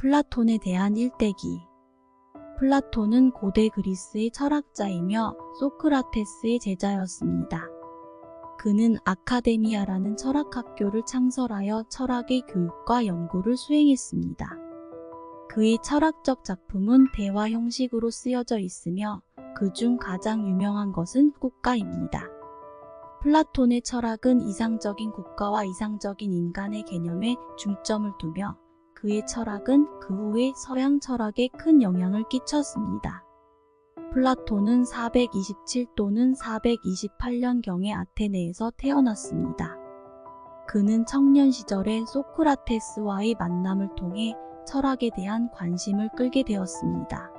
플라톤에 대한 일대기 플라톤은 고대 그리스의 철학자이며 소크라테스의 제자였습니다. 그는 아카데미아라는 철학학교를 창설하여 철학의 교육과 연구를 수행했습니다. 그의 철학적 작품은 대화 형식으로 쓰여져 있으며 그 중 가장 유명한 것은 국가입니다. 플라톤의 철학은 이상적인 국가와 이상적인 인간의 개념에 중점을 두며 그의 철학은 그 후에 서양 철학에 큰 영향을 끼쳤습니다. 플라톤은 427 또는 428년경에 아테네에서 태어났습니다. 그는 청년 시절에 소크라테스와의 만남을 통해 철학에 대한 관심을 끌게 되었습니다.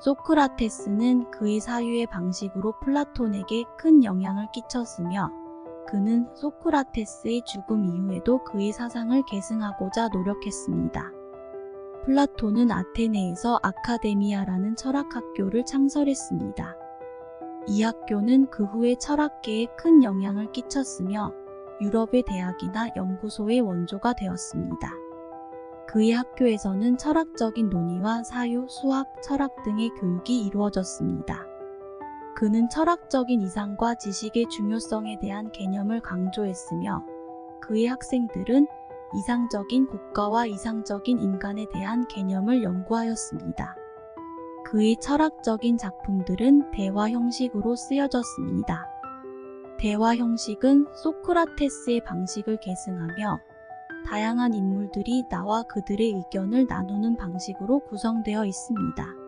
소크라테스는 그의 사유의 방식으로 플라톤에게 큰 영향을 끼쳤으며 그는 소크라테스의 죽음 이후에도 그의 사상을 계승하고자 노력했습니다. 플라톤은 아테네에서 아카데미아라는 철학학교를 창설했습니다. 이 학교는 그 후에 철학계에 큰 영향을 끼쳤으며 유럽의 대학이나 연구소의 원조가 되었습니다. 그의 학교에서는 철학적인 논의와 사유, 수학, 철학 등의 교육이 이루어졌습니다. 그는 철학적인 이상과 지식의 중요성에 대한 개념을 강조했으며 그의 학생들은 이상적인 국가와 이상적인 인간에 대한 개념을 연구하였습니다. 그의 철학적인 작품들은 대화 형식으로 쓰여졌습니다. 대화 형식은 소크라테스의 방식을 계승하며 다양한 인물들이 나와 그들의 의견을 나누는 방식으로 구성되어 있습니다.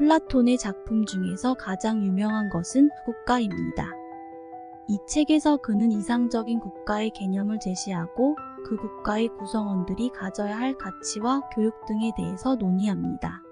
플라톤의 작품 중에서 가장 유명한 것은 국가입니다. 이 책에서 그는 이상적인 국가의 개념을 제시하고 그 국가의 구성원들이 가져야 할 가치와 교육 등에 대해서 논의합니다.